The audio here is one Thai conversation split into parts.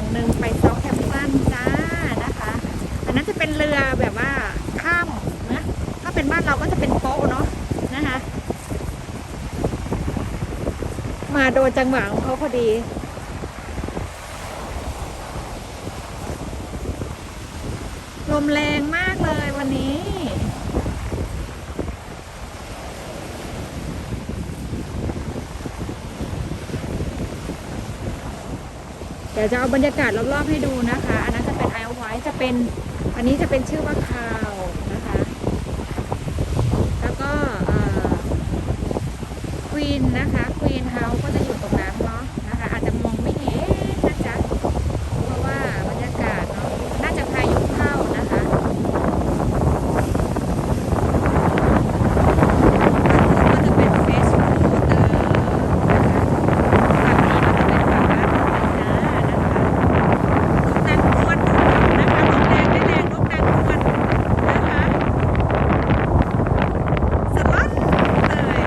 ฝั่งหนึ่งไปเซาแคมปันจ้านะคะ อันนั้นจะเป็นเรือแบบว่าข้ามนะถ้าเป็นบ้านเราก็จะเป็นโป๊ะเนาะนะคะ มาโดนจังหวะของเขาพอดีลมแรงมากเลยวันนี้ เดี๋ยวจะเอาบรรยากาศรอบๆให้ดูนะคะ อันนั้นจะเป็นไอไว้จะเป็นอันนี้จะเป็นชื่อว่าคาวนะคะ แล้วก็ควีนนะคะควีนเฮาก็จะอยู่ตรงนั้นเนาะนะคะ อาจจะมองไม่เห็นนะจ๊ะ เพราะว่าบรรยากาศเนาะ น่าจะพายุเข้านะคะ ก็จะเป็นเฟซบุ๊กเตอร์นะคะฝั่งนี้ก็จะเป็นฝั่งบ้านของเรานะคะนกนางนวลนะคะลมแรงได้แรงนกนางนวลนะคะสลัดเลย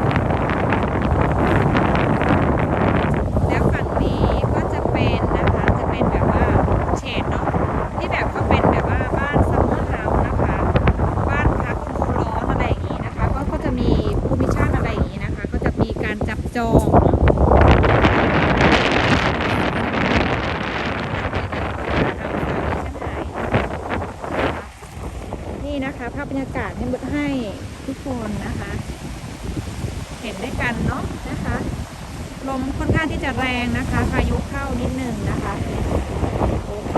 แล้วฝั่งนี้ก็จะเป็นนะคะ จะเป็นแบบว่าเฉดเนาะ ที่แบบเขาเป็นแบบว่าบ้านซัมเมอร์เฮาส์นะคะ บ้านพักฤดูร้อนอะไรอย่างนี้นะคะ ก็ก็จะมีภูมิชาติอะไรอย่างนี้นะคะ ก็จะมีการ จอง นี่นะคะภาพบรรยากาศให้บุให้ทุกคนนะคะ เห็นด้วยกันเนาะนะคะ ลมค่อนข้างที่จะแรงนะคะพายุเข้านิดนึงนะคะ โอเค